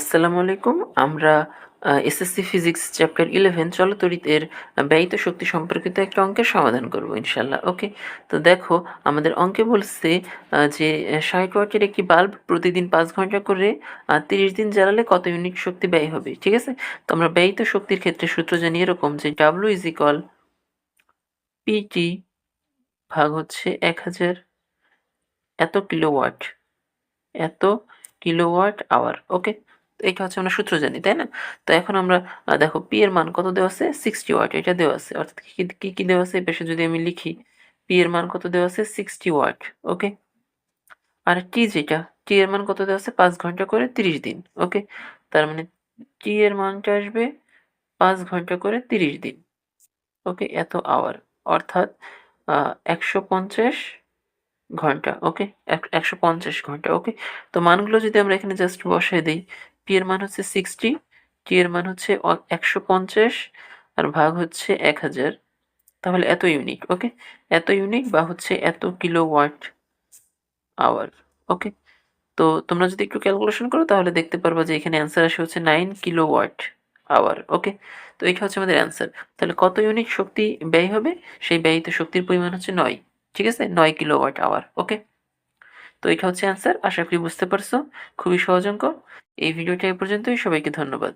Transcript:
আসসালামু আলাইকুম। আমরা এসএসসি ফিজিক্স চ্যাপ্টার ইলেভেন চলতরিতের ব্যয়িত শক্তি সম্পর্কিত একটা অঙ্কের সমাধান করব ইনশাল্লাহ ওকে তো দেখো, আমাদের অঙ্কে বলছে যে ষাট ওয়াটের একটি বাল্ব প্রতিদিন পাঁচ ঘণ্টা করে তিরিশ দিন জ্বালালে কত ইউনিট শক্তি ব্যয় হবে? ঠিক আছে? তো আমরা ব্যয়িত শক্তির ক্ষেত্রে সূত্র জানি এরকম যে ডাব্লু ইজ ইকল পিটি ভাগ হচ্ছে এক হাজার এত কিলোওয়াট এত কিলোওয়াট আওয়ার। ওকে এটা হচ্ছে আমরা সূত্র জানি, তাই না? তো এখন আমরা দেখো পি এর মান কত দেওয়া আছে? সিক্সটি ওয়াট, এটা দেওয়া আছে। অর্থাৎ কি কি দেওয়া আছে? এই যদি আমি লিখি পি এর মান কত দেওয়া আছে? সিক্সটি ওয়াট ওকে আর টি যেটা টি এর মান কত দেওয়া আছে? পাঁচ ঘণ্টা করে তিরিশ দিন ওকে তার মানে টি এর মানটা আসবে পাঁচ ঘণ্টা করে তিরিশ দিন ওকে এত আওয়ার অর্থাৎ একশো পঞ্চাশ ঘণ্টা ওকে একশো পঞ্চাশ ঘণ্টা ওকে তো মানগুলো যদি আমরা এখানে জাস্ট বসায় দিই এর মান হচ্ছে সিক্সটি টি এর মান হচ্ছে একশো পঞ্চাশ, আর ভাগ হচ্ছে এক হাজার। তাহলে এত ইউনিট ওকে এত ইউনিট বা হচ্ছে এত কিলো ওয়াট আওয়ার ওকে তো তোমরা যদি একটু ক্যালকুলেশন করো, তাহলে দেখতে পারবা যে এখানে অ্যান্সার আসে হচ্ছে nine kilo watt hour okay তো এটা হচ্ছে আমাদের অ্যান্সার তাহলে কত ইউনিট শক্তি ব্যয় হবে? সেই ব্যয়িত শক্তির পরিমাণ হচ্ছে নয়, ঠিক আছে? নয় কিলো ওয়াট আওয়ার ওকে তো এটা হচ্ছে অ্যান্সার আশা করি বুঝতে পারছ। খুবই সহজ অঙ্ক। এই ভিডিওটা এই পর্যন্তই। সবাইকে ধন্যবাদ।